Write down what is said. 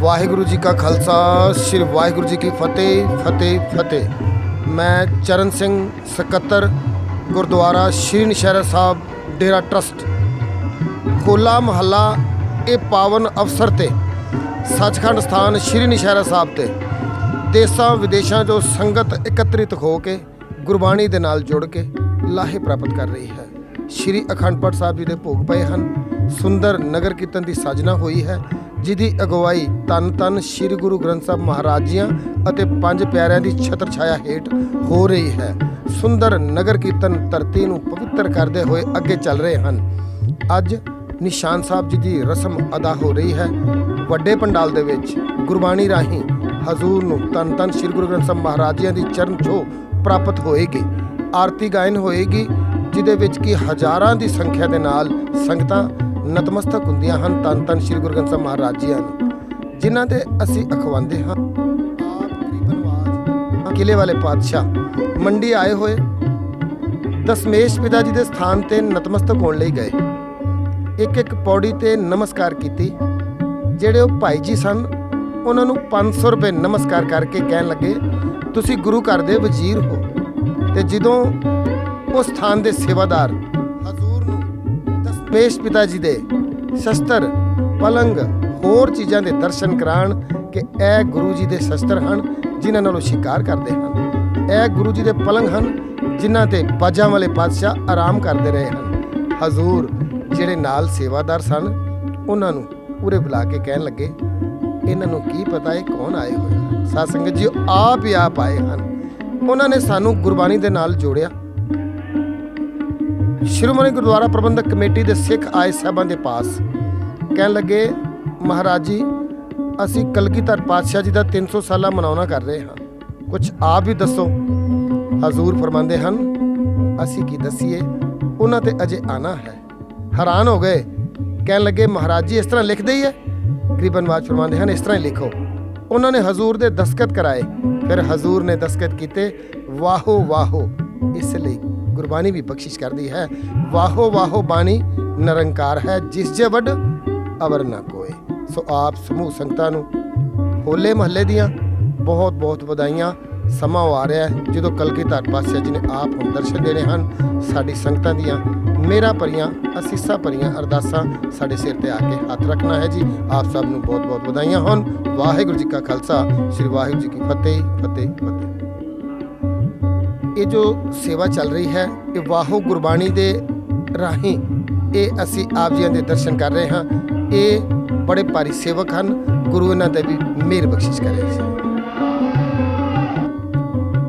ਵਾਹਿਗੁਰੂ ਜੀ ਕਾ ਖਾਲਸਾ, ਸ੍ਰੀ ਵਾਹਿਗੁਰੂ ਜੀ ਕੀ ਫਤਿਹ ਫਤਿਹ ਫਤਿਹ। ਮੈਂ ਚਰਨ ਸਿੰਘ ਸਕੱਤਰ, ਗੁਰਦੁਆਰਾ ਸ਼੍ਰੀ ਨਸ਼ਹਿਰਾ ਸਾਹਿਬ, ਡੇਰਾ ਟਰਸਟ। ਕੋਲਾ ਮਹੱਲਾ, ਇਹ ਪਾਵਨ ਅਵਸਰ ਤੇ, ਸੱਚਖੰਡ ਸਥਾਨ ਸ਼੍ਰੀ ਨਸ਼ਹਿਰਾ ਸਾਹਿਬ ਤੇ, ਦੇਸਾਂ ਵਿਦੇਸ਼ਾਂ ਤੋਂ ਸੰਗਤ ਇਕੱਤਰਿਤ ਹੋ ਕੇ, ਗੁਰਬਾਣੀ ਦੇ ਨਾਲ ਜੁੜ ਕੇ ਲਾਹੇ ਪ੍ਰਾਪਤ ਕਰ ਰਹੀ ਹੈ। ਸ਼੍ਰੀ ਅਖੰਡ ਪਾਠ ਸਾਹਿਬ ਜੀ ਦੇ ਭੋਗ ਪਏ ਹਨ। ਸੁੰਦਰ ਨਗਰ ਕੀਰਤਨ ਦੀ ਸਾਜਨਾ ਹੋਈ ਹੈ। ਜਿਹਦੀ ਅਗਵਾਈ ਤਨ ਤਨ ਸ੍ਰੀ ਗੁਰੂ ਗ੍ਰੰਥ ਸਾਹਿਬ ਮਹਾਰਾਜ ਜੀਆਂ ਅਤੇ ਪੰਜ ਪਿਆਰਿਆਂ ਦੀ ਛਤਰ ਛਾਇਆ ਹੇਠ ਹੋ ਰਹੀ ਹੈ। ਸੁੰਦਰ ਨਗਰ ਕੀਰਤਨ ਧਰਤੀ ਨੂੰ ਪਵਿੱਤਰ ਕਰਦੇ ਹੋਏ ਅੱਗੇ ਚੱਲ ਰਹੇ ਹਨ। ਅੱਜ ਨਿਸ਼ਾਨ ਸਾਹਿਬ ਜੀ ਦੀ ਰਸਮ ਅਦਾ ਹੋ ਰਹੀ ਹੈ। ਵੱਡੇ ਪੰਡਾਲ ਦੇ ਵਿੱਚ ਗੁਰਬਾਣੀ ਰਾਹੀਂ ਹਜ਼ੂਰ ਨੂੰ ਤਨ ਤਨ ਸ੍ਰੀ ਗੁਰੂ ਗ੍ਰੰਥ ਸਾਹਿਬ ਮਹਾਰਾਜ ਜੀ ਦੀ ਚਰਨ ਛੋਹ ਪ੍ਰਾਪਤ ਹੋਏਗੀ। ਆਰਤੀ ਗਾਇਨ ਹੋਏਗੀ ਜਿਹਦੇ ਵਿੱਚ ਕਿ ਹਜ਼ਾਰਾਂ ਦੀ ਸੰਖਿਆ ਦੇ ਨਾਲ ਸੰਗਤਾਂ ਨਤਮਸਤਕ ਹੁੰਦੀਆਂ ਹਨ ਤਨ ਤਨ ਸ੍ਰੀ ਗੁਰੂ ਗ੍ਰੰਥ ਸਾਹਿਬ ਮਹਾਰਾਜ ਜੀ ਨੂੰ ਜਿਨ੍ਹਾਂ ਦੇ ਅਸੀਂ ਅਖਵਾਉਂਦੇ ਹਾਂ। ਆਪ ਕਿਲੇ ਵਾਲੇ ਪਾਤਸ਼ਾਹ, ਮੰਡੀ ਆਏ ਹੋਏ, ਦਸਮੇਸ਼ ਪਿਤਾ ਜੀ ਦੇ ਸਥਾਨ ਤੇ ਨਤਮਸਤਕ ਹੋਣ ਲਈ ਗਏ। ਇੱਕ ਇੱਕ ਪੌੜੀ ਤੇ ਨਮਸਕਾਰ ਕੀਤੀ, ਜਿਹੜੇ ਉਹ ਭਾਈ ਜੀ ਸਨ, ਉਹਨਾਂ ਨੂੰ 500 ਰੁਪਏ ਨਮਸਕਾਰ ਕਰਕੇ ਕਹਿਣ ਲੱਗੇ, ਤੁਸੀਂ ਗੁਰੂ ਘਰ ਦੇ ਵਜ਼ੀਰ ਹੋ। ਤੇ ਜਦੋਂ ਉਸ ਸਥਾਨ ਦੇ ਸੇਵਾਦਾਰ ਪੇਸ਼ ਪਿਤਾ ਜੀ ਦੇ ਸ਼ਸਤਰ ਪਲੰਗ ਹੋਰ ਚੀਜ਼ਾਂ ਦੇ ਦਰਸ਼ਨ ਕਰਾਣ ਕਿ ਇਹ ਗੁਰੂ ਜੀ ਦੇ ਸ਼ਸਤਰ ਹਨ, ਜਿਨ੍ਹਾਂ ਨਾਲ ਉਹ ਸ਼ਿਕਾਰ ਕਰਦੇ ਹਨ। ਇਹ ਗੁਰੂ ਜੀ ਦੇ ਪਲੰਗ ਹਨ, ਜਿਨ੍ਹਾਂ ਤੇ ਬਾਜਾਂ ਵਾਲੇ ਪਾਤਸ਼ਾਹ ਆਰਾਮ ਕਰਦੇ ਰਹੇ ਹਨ। ਹਜ਼ੂਰ ਜਿਹੜੇ ਨਾਲ ਸੇਵਾਦਾਰ ਸਨ, ਉਹਨਾਂ ਨੂੰ ਉਰੇ ਬੁਲਾ ਕੇ ਕਹਿਣ ਲੱਗੇ, ਇਹਨਾਂ ਨੂੰ ਕੀ ਪਤਾ ਹੈ ਕੌਣ ਆਏ ਹੋਏ ਹਨ? ਸਾਧ ਸੰਗਤ ਜੀ ਉਹ ਆਪ ਹੀ ਆਪ ਆਏ ਹਨ। ਉਹਨਾਂ ਨੇ ਸਾਨੂੰ ਗੁਰਬਾਣੀ ਦੇ ਨਾਲ ਜੋੜਿਆ। ਸ਼੍ਰੋਮਣੀ ਗੁਰਦੁਆਰਾ ਪ੍ਰਬੰਧਕ ਕਮੇਟੀ ਦੇ ਸਿੱਖ ਆਏ ਸਾਹਿਬਾਂ ਦੇ ਪਾਸ ਕਹਿਣ ਲੱਗੇ, ਮਹਾਰਾਜ ਜੀ, ਅਸੀਂ ਕਲਗੀਧਰ ਪਾਤਸ਼ਾਹ ਜੀ ਦਾ 300 ਸਾਲਾ ਮਨਾਉਣਾ ਕਰ ਰਹੇ ਹਾਂ। ਕੁਝ ਆਪ ਵੀ ਦੱਸੋ। ਹਜ਼ੂਰ ਫਰਮਾਉਂਦੇ ਹਨ, ਅਸੀਂ ਕੀ ਦਸੀਏ? ਉਹਨਾਂ ਤੇ ਅਜੇ ਆਣਾ ਹੈ। ਹੈਰਾਨ ਹੋ ਗਏ। ਕਹਿਣ ਲੱਗੇ, ਮਹਾਰਾਜ ਜੀ, ਇਸ ਤਰ੍ਹਾਂ ਲਿਖਦੇ ਹੀ ਹੈ? ਗਰੀਬਨ ਬਾਦ ਫਰਮਾਉਂਦੇ ਹਨ, ਇਸ ਤਰ੍ਹਾਂ ਹੀ ਲਿਖੋ। ਉਹਨਾਂ ਨੇ ਹਜ਼ੂਰ ਦੇ ਦਸਖਤ ਕਰਾਏ। ਫਿਰ ਹਜ਼ੂਰ ਨੇ ਦਸਖਤ ਕੀਤੇ, ਵਾਹੋ ਵਾਹੋ, ਇਸ ਲਈ ਗੁਰਬਾਣੀ ਵੀ ਬਖਸ਼ਿਸ਼ ਕਰਦੀ ਹੈ। ਵਾਹੋ ਵਾਹੋ ਬਾਣੀ ਨਿਰੰਕਾਰ ਹੈ, ਜਿਸ ਜੇ ਵੱਡ ਅਵਰ ਨਾ ਕੋਏ। ਸੋ ਆਪ ਸਮੂਹ ਸੰਗਤਾਂ ਨੂੰ ਹੋਲੇ ਮਹੱਲੇ ਦੀਆਂ ਬਹੁਤ ਬਹੁਤ ਵਧਾਈਆਂ। ਸਮਾਂ ਉਹ ਆ ਰਿਹਾ ਹੈ ਜਦੋਂ ਕਲਗੀਧਰ ਪਾਤਸ਼ਾਹ ਜੀ ਨੇ ਆਪ ਹੁਣ ਦਰਸ਼ਨ ਦੇਣੇ ਹਨ। ਸਾਡੀ ਸੰਗਤਾਂ ਦੀਆਂ ਮੇਰਾ ਭਰੀਆਂ, ਅਸੀਸਾਂ ਭਰੀਆਂ ਅਰਦਾਸਾਂ ਸਾਡੇ ਸਿਰ ਤੇ ਆ ਕੇ ਹੱਥ ਰੱਖਣਾ ਹੈ ਜੀ। ਆਪ ਸਭ ਨੂੰ ਬਹੁਤ ਬਹੁਤ ਵਧਾਈਆਂ ਹੋਣ। ਵਾਹਿਗੁਰੂ ਜੀ ਕਾ ਖਾਲਸਾ, ਸ੍ਰੀ ਵਾਹਿਗੁਰੂ ਜੀ ਕੀ ਫਤਿਹ ਫਤਿਹ ਫਤਿਹ। ਇਹ ਜੋ ਸੇਵਾ ਚੱਲ ਰਹੀ ਹੈ, ਇਹ ਵਾਹੋ ਗੁਰਬਾਣੀ ਦੇ ਰਾਹੀਂ ਇਹ ਅਸੀਂ ਆਪ ਜੀਆਂ ਦੇ ਦਰਸ਼ਨ ਕਰ ਰਹੇ ਹਾਂ। ਇਹ ਬੜੇ ਭਾਰੀ ਸੇਵਕ ਹਨ, ਗੁਰੂ ਇਹਨਾਂ ਤੇ ਵੀ ਮਿਹਰ ਬਖਸ਼ਿਸ਼ ਕਰੇ ਜੀ